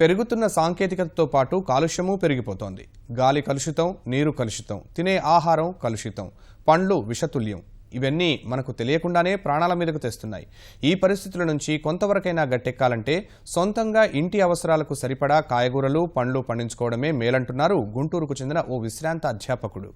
పెరుగుతున్న సాంకేతికతతో పాటు కాలుష్యము పెరిగిపోతోంది. గాలి కలుషితం నీరు కలుషితం తినే ఆహారం కలుషితం పండ్లు విషతుల్యం. ఇవన్నీ మనకు తెలియకుండానే ప్రాణాల మీదకు తెస్తున్నాయి. ఈ పరిస్థితుల నుంచి కొంతవరకైనా గట్టెక్కాలంటే సొంతంగా ఇంటి అవసరాలకు సరిపడా కాయగూరలు పండ్లు పండించుకోవడమే మేలంటున్నారు గుంటూరుకు చెందిన ఓ విశ్రాంత అధ్యాపకుడు.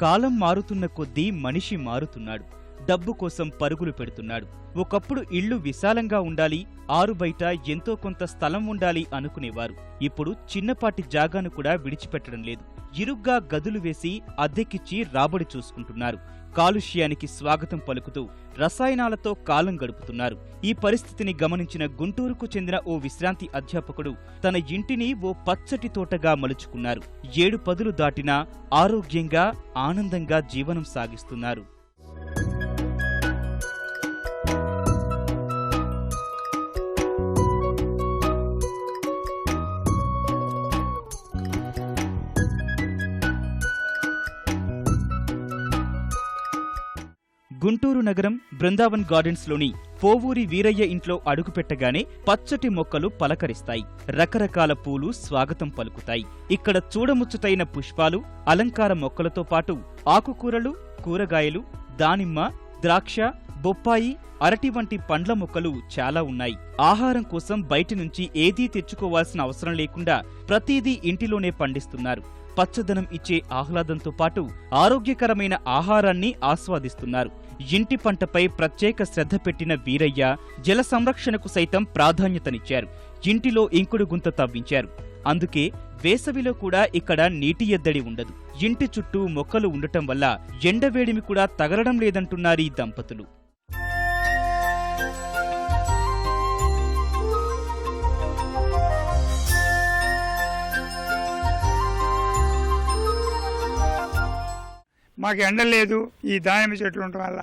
కాలం మారుతున్న కొద్దీ మనిషి మారుతున్నాడు. డబ్బు కోసం పరుగులు పెడుతున్నాడు. ఒకప్పుడు ఇళ్ళు విశాలంగా ఉండాలి ఆరు బయట ఎంతో కొంత స్థలం ఉండాలి అనుకునేవారు. ఇప్పుడు చిన్నపాటి జాగాను కూడా విడిచిపెట్టడం లేదు. ఇరుగ్గా గదులు వేసి అద్దెకిచ్చి రాబడి చూసుకుంటున్నారు. కాలుష్యానికి స్వాగతం పలుకుతూ రసాయనాలతో కాలం గడుపుతున్నారు. ఈ పరిస్థితిని గమనించిన గుంటూరుకు చెందిన ఓ విశ్రాంతి అధ్యాపకుడు తన ఇంటిని ఓ పచ్చటి తోటగా మలుచుకున్నారు. ఏడు పదులు దాటినా ఆరోగ్యంగా ఆనందంగా జీవనం సాగిస్తున్నారు. గుంటూరు నగరం బృందావన్ గార్డెన్స్లోని పోవూరి వీరయ్య ఇంట్లో అడుగుపెట్టగానే పచ్చటి మొక్కలు పలకరిస్తాయి. రకరకాల పూలు స్వాగతం పలుకుతాయి. ఇక్కడ చూడముచ్చుతైన పుష్పాలు అలంకార మొక్కలతో పాటు ఆకుకూరలు కూరగాయలు దానిమ్మ ద్రాక్ష బొప్పాయి అరటి వంటి పండ్ల మొక్కలు చాలా ఉన్నాయి. ఆహారం కోసం బయటి నుంచి ఏదీ తెచ్చుకోవాల్సిన అవసరం లేకుండా ప్రతిదీ ఇంటిలోనే పండిస్తున్నారు. పచ్చదనం ఇచ్చే ఆహ్లాదంతో పాటు ఆరోగ్యకరమైన ఆహారాన్ని ఆస్వాదిస్తున్నారు. ఇంటి పంటపై ప్రత్యేక శ్రద్ధ పెట్టిన వీరయ్య జల సంరక్షణకు సైతం ప్రాధాన్యతనిచ్చారు. ఇంటిలో ఇంకుడు గుంత తవ్వించారు. అందుకే వేసవిలో కూడా ఇక్కడ నీటి ఎద్దడి ఉండదు. ఇంటి చుట్టూ మొక్కలు ఉండటం వల్ల ఎండవేడిమి కూడా తగలడం లేదంటున్నారు ఈ దంపతులు. మాకు ఎండ లేదు ఈ దానిమ్మ చెట్లు ఉండటం వల్ల.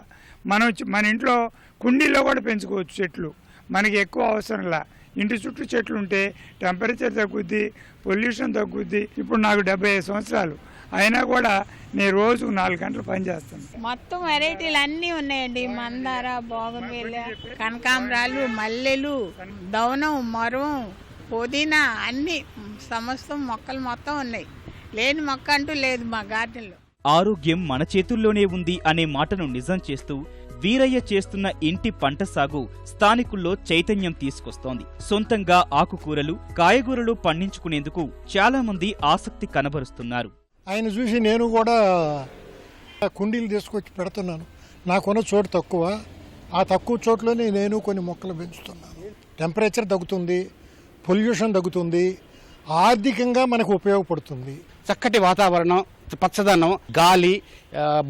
మనం మన ఇంట్లో కుండీల్లో కూడా పెంచుకోవచ్చు చెట్లు. మనకి ఎక్కువ అవసరంలా ఇంటి చుట్టూ చెట్లు ఉంటే టెంపరేచర్ తగ్గుద్ది పొల్యూషన్ తగ్గుద్ది. ఇప్పుడు నాకు డెబ్బై ఐదు సంవత్సరాలు. అయినా కూడా నేను రోజు నాలుగు గంటలు పనిచేస్తాను మొత్తం వెరైటీలు అన్నీ ఉన్నాయండి. మందార బోగన్వేల కనకాంబరాలు మల్లెలు దవనం మరం పుదీనా అన్ని. సమస్తం మొక్కలు మొత్తం ఉన్నాయి. లేని మొక్క అంటూ లేదు మా గార్డెన్లో. ఆరోగ్యం మన చేతుల్లోనే ఉంది అనే మాటను నిజం చేస్తూ వీరయ్య చేస్తున్న ఇంటి పంట సాగు స్థానికుల్లో చైతన్యం తీసుకొస్తోంది. సొంతంగా ఆకుకూరలు కాయగూరలు పండించుకునేందుకు చాలా మంది ఆసక్తి కనబరుస్తున్నారు. ఆయన చూసి నేను కూడా కుండీలు తీసుకొచ్చి పెడుతున్నాను. నాకున్న చోటు తక్కువ. ఆ తక్కువ చోట్లోనే నేను కొన్ని మొక్కలు పెంచుతున్నాను. టెంపరేచర్ తగ్గుతుంది పొల్యూషన్ తగ్గుతుంది ఆర్థికంగా మనకు ఉపయోగపడుతుంది. చక్కటి వాతావరణం పచ్చదనం గాలి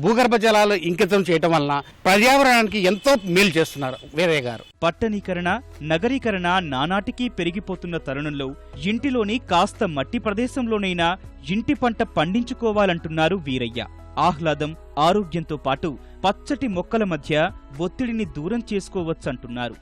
భూగర్భ జలాలు ఇంకితం చేయటం వలన పర్యావరణానికి ఎంతో మేలు చేస్తున్నారు వీరయ్య గారు. పట్టణీకరణ నగరీకరణ నానాటికీ పెరిగిపోతున్న తరుణంలో ఇంటిలోని కాస్త మట్టి ప్రదేశంలోనైనా ఇంటి పంట పండించుకోవాలంటున్నారు వీరయ్య. ఆహ్లాదం ఆరోగ్యంతో పాటు పచ్చటి మొక్కల మధ్య ఒత్తిడిని దూరం చేసుకోవచ్చంటున్నారు.